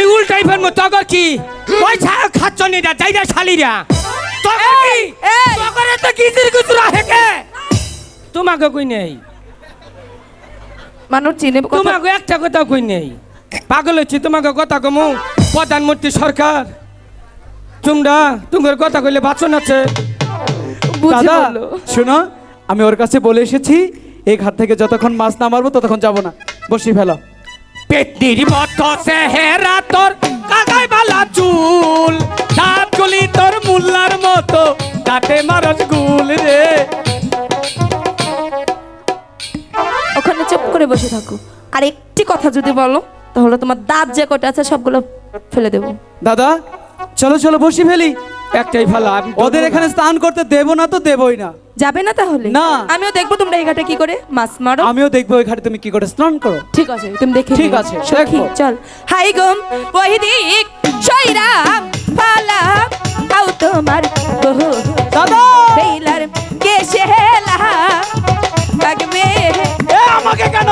আমি উল্টাই ফেলব তগর কি? ওই ছাড়া খাচ্ছ নি যা যাই যা শালিরা। তগর কি! তগরে তো গিজির গুজরা হেকে তোমাকে কই নেই? মানুষ চিনে কথা তোমাকে একটা কথা কই নেই? পাগল হচ্ছি তোমাকে কথা কমু প্রধানমন্ত্রী সরকার। তোমরা তোমার কথা কইলে বাঁচন আছে। দাদা শোনো আমি ওর কাছে বলে এসেছি এই ঘাট থেকে যতক্ষণ মাছ না মারবো ততক্ষণ যাব না। বসি ফেলো। পেটনির মতো সেহেরা তোর। কাকাই বালা চুল দাঁত গুলি তোর মুল্লার মতো দাঁতে মারস গুল রে। ওখানে চুপ করে বসে থাকো। আর একটি কথা যদি বলো তাহলে তোমার দাঁত যে কটা আছে সবগুলো ফেলে দেবো। দাদা চলো চলো বসি ফেলি। একটাই আমি ওদের এখানে স্নান করতে দেবো না তো দেবই না। যাবে না তাহলে? না। আমিও দেখব তোমরা এই ঘাটে কি করে? মাছ মারো। আমিও দেখব ওই ঘাটে তুমি কি করে স্নান করো। ঠিক আছে তুমি দেখে ঠিক আছে, সখী, চল। হাই গম ওহিদিক সইরা পালা আও তোমার বহু দাদা! বেইলার কে সেহেলা লাগবে এ আমাকে কেন?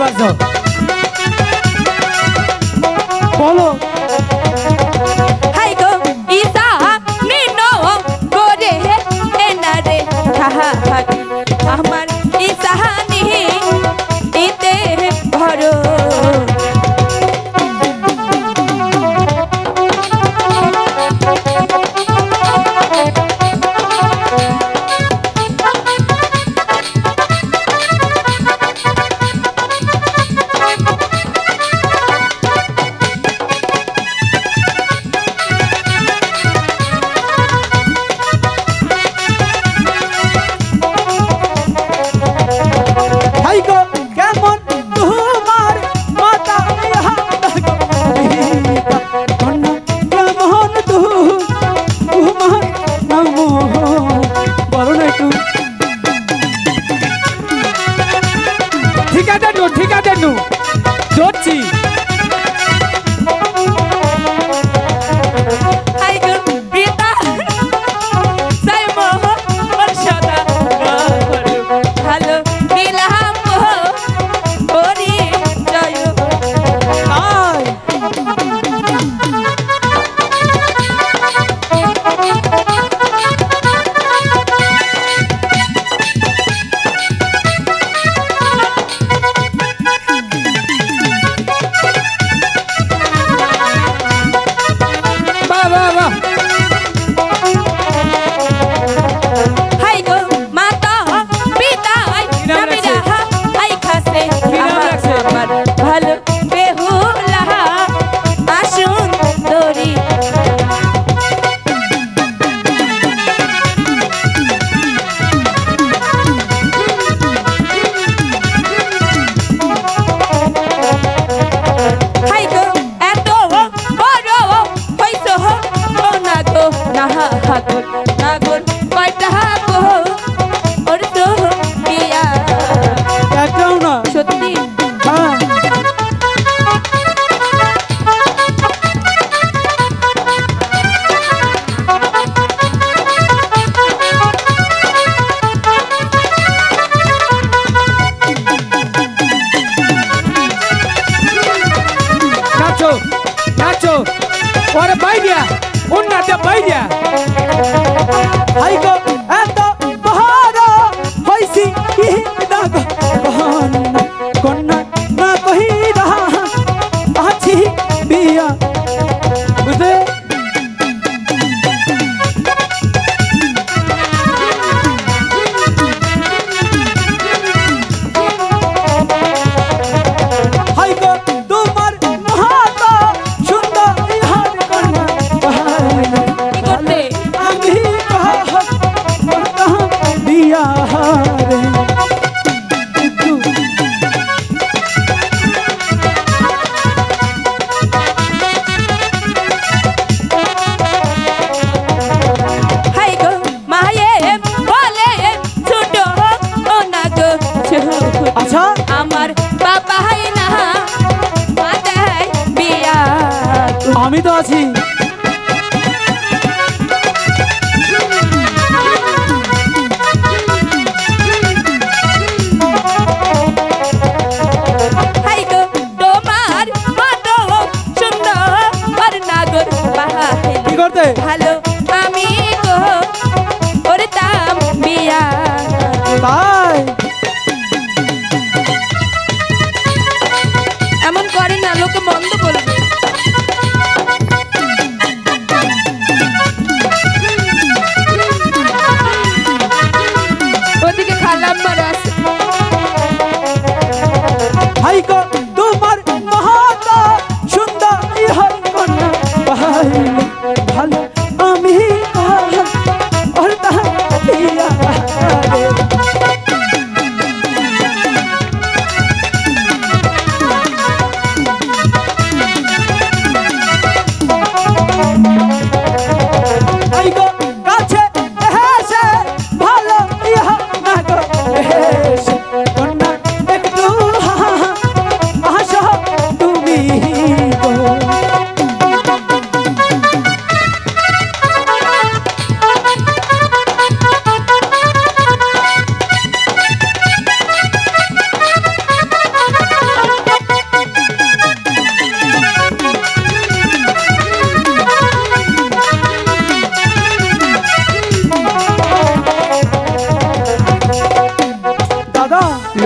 বাজো। বলো। বন্ধু। ধরছি। কিরা হাই গো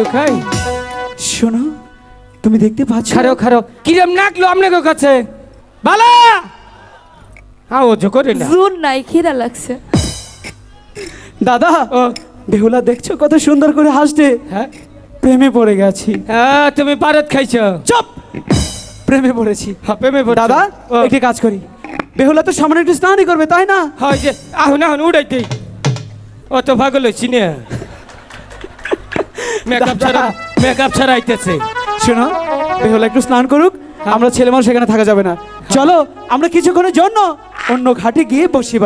লুকাই শোনো তুমি দেখতে পাচ্ছ? খারো খারো। কিরম নাকলো আপনাকে কাছে? বালা! হ্যাঁ ও জো করে না। জোর নাই খিদা লাগছে। দাদা ও। বেহুলা দেখছ কত সুন্দর করে হাসছে? হ্যাঁ। প্রেমে পড়ে গেছি। হ্যাঁ, তুমি পারত খাইছো। চপ! প্রেমে পড়েছি। হ্যাঁ প্রেমে পড়ছো। দাদা ও, একটি কাজ করি। বেহুলা তো সামনে একটু স্নানই করবে তাই না? হয় যে আহুন আহুন উড়াইতে ও তো পাগল হয়েছি নে। মেকআপ ছাড়া মেকআপ ছাড়া আইতেছে। শোনো হলো একটু স্নান করুক। আমরা ছেলে মানুষ সেখানে থাকা যাবে না। চলো আমরা কিছুক্ষণের জন্য অন্য ঘাটে গিয়ে বসি